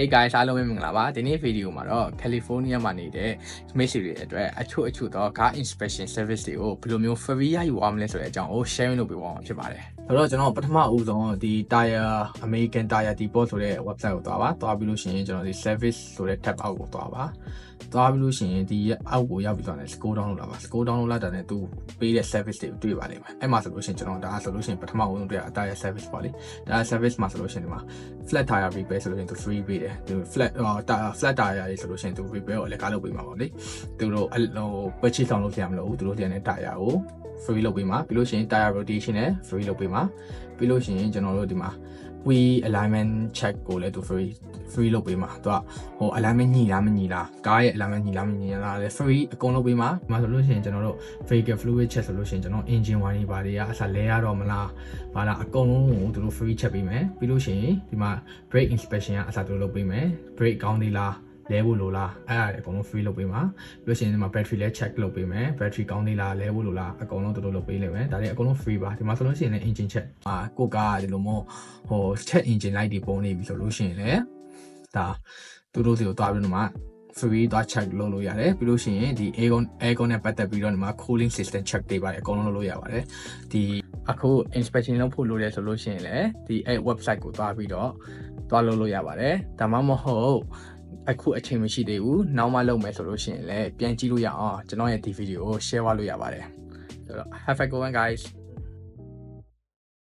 Hey guys အားလုံးပဲမင်္ဂလာပါဒီနေ့ဗီဒီယိုမှာတော့ California မှာနေတဲ့မိတ်ဆွေတွေအတွက်အချို့အချို့သော car inspection service တွေကိုဘယ်လိုမျိုး free ရယူအောင်မလဲဆိုတဲ့အကြောင်းကို sharing လုပ်ပေးပါအောင်ဖြစ်ပါတယ်ဆိုတော့ကျွန်တော်ပထမဦးဆုံးဒီ tire American tire depot ဆိုတဲ့ website ကိုသွားပါသွားပြီးလို့ရှိရင်ကျွန်တော်ဒီ service ဆိုတဲ့ tab အောက်ကိုသွားပါသွားပြီးလို့ရှိရင်ဒီအောက်ကိုရောက်ပြီးသွားတယ် score download လာပါ score download လာတာနဲ့သူပေးတဲ့ service တွေကိုတွေ့ပါလိမ့်မယ်အဲ့မှာဆိုလို့ရှိရင်ကျွန်တော်ဒါဆိုလို့ရှိရင်ပထမဦးဆုံးတွေ့အ tire service ပေါ့လေဒါ service မှာဆိုလို့ရှိရင်ဒီမှာ flat tire repair ဆိုလို့ရှိရင်သူ free ပေးတယ်သူ flat ဟို flat tire တွေဆိုလို့ရှိရင်သူ repair ကိုလည်းကားလုပ်ပေးမှာပေါ့လေသူတို့ဟို purchase ဆောင်လုပ်ရမလို့သူတို့တင်တဲ့ tire ကို free လုပ်ပေးမှာပြီးလို့ရှိရင် tire rotation နဲ့ free လုပ်ပေးမှာပြီးလို့ရှိရင်ကျွန်တော်တို့ဒီမှာ wheel alignment check ကိုလည်းသူ free free လုပ်ပေးမှာသူကဟို alignment ညီလားမညီလားကားရဲ့ alignment ညီလားမညီလားလဲ free အကုန်လုပ်ပေးမှာဒီမှာဆိုလို့ရှိရင်ကျွန်တော်တို့ vehicle fluid check ဆိုလို့ရှိရင်ကျွန်တော် engine wire တွေဘာတွေကအစားလဲရတော့မလားဘာလားအကုန်လုံးကိုသူတို့ free check ပေးမယ်ပြီးလို့ရှိရင်ဒီမှာ brake inspection ကအစားသူတို့လုပ်ပေးမယ် brake ကောင်းသေးလားလဲဖို့လိုလားအဲ့ဒါတွေအကုန်လုံး free လုပ်ပေးမှာပြီးလို့ရှိရင်ဒီမှာ battery လဲ check လုပ်ပေးမယ် battery ကောင်းသေးလားလဲဖို့လိုလားအကုန်လုံးသူတို့လုပ်ပေးလိမ့်မယ်ဒါတွေအကုန်လုံး free ပါဒီမှာဆိုလို့ရှိရင်လည်း engine check အာကိုကားဒီလိုမျိုးဟို check engine light တွေပုံနေပြီဆိုလို့ရှိရင်လည်း ဒါသူတို့စီကိုတွားပြီးတော့မှ free သွား check လုပ်လို့ရတယ်ပြီးလို့ရှိရင်ဒီ aircon aircon နဲ့ပတ်သက်ပြီးတော့ဒီမှာ cooling system check တွေပါတယ်အကုန်လုံးလုပ်လို့ရပါတယ်ဒီအခု inspection လုပ်ဖို့လိုတယ်ဆိုလို့ရှိရင်လည်းဒီအဲ website ကိုတွားပြီးတော့တွားလုပ်လို့ရပါတယ်ဒါမှမဟုတ်အခုအချိန်မရှိသေးဘူးနောက်မှလုပ်မယ်ဆိုလို့ရှိရင်လည်းပြန်ကြည့်လို့ရအောင်ကျွန်တော်ရဲ့ဒီဗီဒီယိုကို share သွားလို့ရပါတယ်ဆိုတော့ have a good one guys